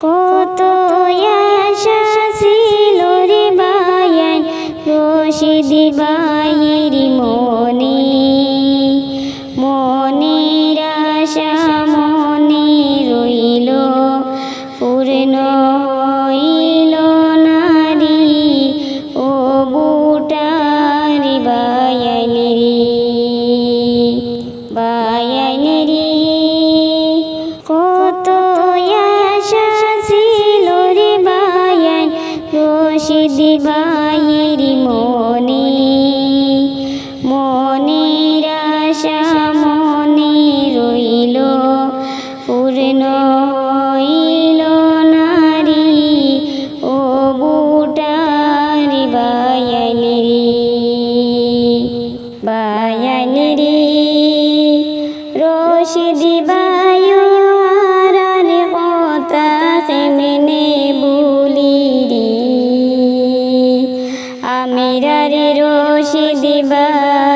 কত আশা ছিল রে বায়ান রশিদ বাহির মনে। মনের আশা মনে রইল, পূর্ণ হইল নারী ও বুটার বায়ানেরি বায়ানেরি রশিদ বাহির মনে, মনের আশা মনে রইল, পূর্ণ হইল নারী ও বুটার বায়ানেরি বায়ানেরি রশিদি বায়ু হারার কথা কেমনে? আমিরারে রশিদি বাই হারলা